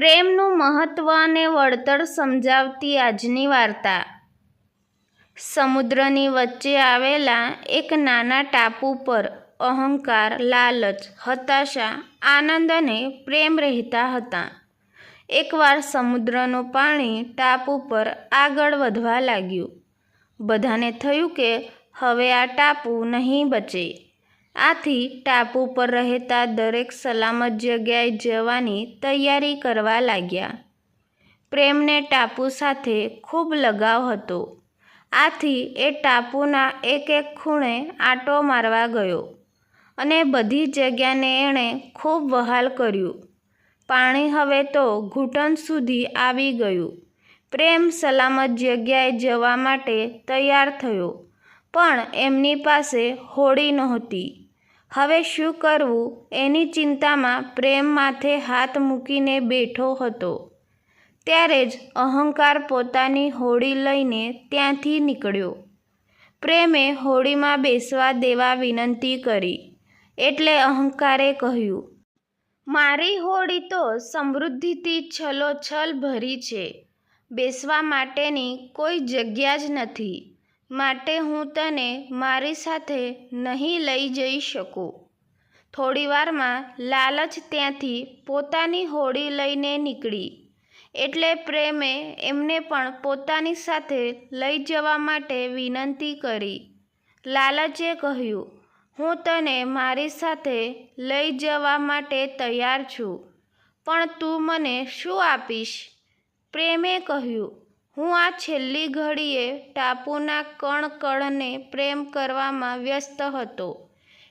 પ્રેમનું મહત્વ અને વળતર સમજાવતી આજની વાર્તા. સમુદ્રની વચ્ચે આવેલા એક નાના ટાપુ પર અહંકાર, લાલચ, હતાશા, આનંદ અને પ્રેમ રહેતા હતા. એકવાર સમુદ્રનું પાણી ટાપુ પર આગળ વધવા લાગ્યું. બધાને થયું કે હવે આ ટાપુ નહીં બચે. આથી ટાપુ પર રહેતા દરેક સલામત જગ્યાએ જવાની તૈયારી કરવા લાગ્યા. પ્રેમને ટાપુ સાથે ખૂબ લગાવ હતો. આથી એ ટાપુના એક એક ખૂણે આંટો મારવા ગયો અને બધી જગ્યાને એણે ખૂબ વહાલ કર્યું. પાણી હવે તો ઘૂંટણ સુધી આવી ગયું. પ્રેમ સલામત જગ્યાએ જવા માટે તૈયાર થયો. પણ એમની પાસે હોડી નહોતી. હવે શું કરવું? એની ચિંતામાં પ્રેમ માથે હાથ મૂકીને બેઠો હતો. ત્યારે જ અહંકાર પોતાની હોડી લઈને ત્યાંથી નીકળ્યો. પ્રેમે હોડીમાં બેસવા દેવા વિનંતી કરી. એટલે અહંકારે કહ્યું, મારી હોડી તો સમૃદ્ધિથી છલોછલ ભરી છે. બેસવા માટેની કોઈ જગ્યા જ નથી. માટે હું તને મારી સાથે નહીં લઈ જઈ શકું. થોડીવારમાં લાલચ ત્યાંથી પોતાની હોડી લઈને નીકળી. એટલે પ્રેમે એમને પણ પોતાની સાથે લઈ જવા માટે વિનંતી કરી. લાલચે કહ્યું, હું તને મારી સાથે લઈ જવા માટે તૈયાર છું, પણ તું મને શું આપીશ? પ્રેમે કહ્યું હું આ છેલ્લી ઘડીએ ટાપુના કણ કણને પ્રેમ કરવામાં વ્યસ્ત હતો,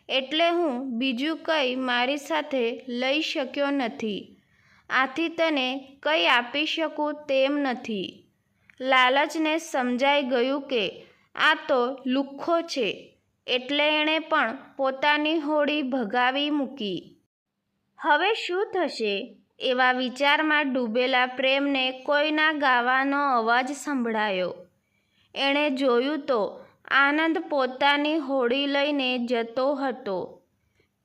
એટલે હું બીજું કંઈ મારી સાથે લઈ શક્યો નથી. આથી તને કંઈ આપી શકું તેમ નથી. લાલચને સમજાઈ ગયું કે આ તો લુખ્ખો છે, એટલે એણે પણ પોતાની હોડી ભગાવી મૂકી. હવે શું થશે? એવા વિચારમાં ડૂબેલા પ્રેમને કોઈના ગાવાનો અવાજ સંભળાયો. એણે જોયું તો આનંદ પોતાની હોડી લઈને જતો હતો.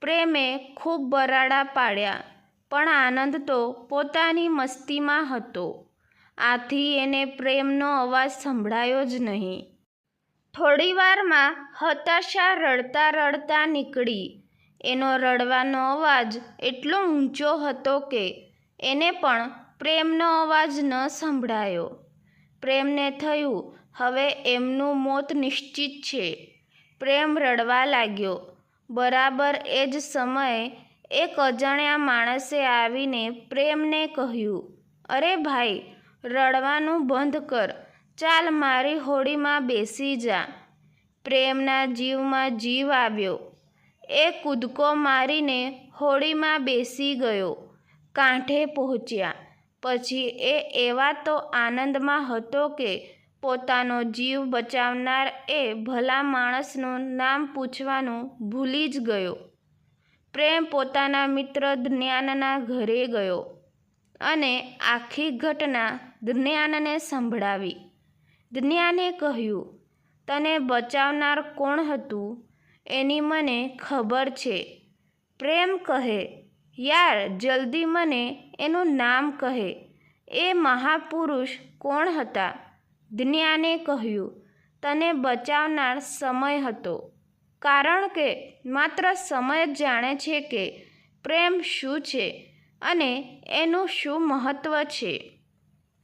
પ્રેમે ખૂબ બરાડા પાડ્યા, પણ આનંદ તો પોતાની મસ્તીમાં હતો. આથી એને પ્રેમનો અવાજ સંભળાયો જ નહીં. થોડીવારમાં હતાશા રડતા રડતા નીકળી. એનો રડવાનો અવાજ એટલો ઊંચો હતો કે એને પણ પ્રેમનો અવાજ ન સંભળાયો. પ્રેમને થયું, હવે એમનું મોત નિશ્ચિત છે. પ્રેમ રડવા લાગ્યો. બરાબર એ જ સમયે એક અજાણ્યા માણસે આવીને પ્રેમને કહ્યું, અરે ભાઈ, રડવાનું બંધ કર. ચાલ મારી હોડીમાં બેસી જા. પ્રેમના જીવમાં જીવ આવ્યો. એ કૂદકો મારીને હોડીમાં બેસી ગયો. કાંઠે પહોંચ્યા. પછી એ એવા તો આનંદમાં હતો કે પોતાનો જીવ બચાવનાર એ ભલા માણસનું નામ પૂછવાનું ભૂલી જ ગયો. પ્રેમ પોતાના મિત્ર જ્ઞાનના ઘરે ગયો અને આખી ઘટના જ્ઞાનને સંભળાવી. જ્ઞાને કહ્યું, તને બચાવનાર કોણ હતું? એની મને ખબર છે. પ્રેમ કહે, યાર, જલ્દી મને એનું નામ કહે. એ મહાપુરુષ કોણ હતા? જ્ઞાને કહ્યું, તને બચાવનાર સમય હતો. કારણ કે માત્ર સમય જાણે છે કે પ્રેમ શું છે અને એનું શું મહત્ત્વ છે.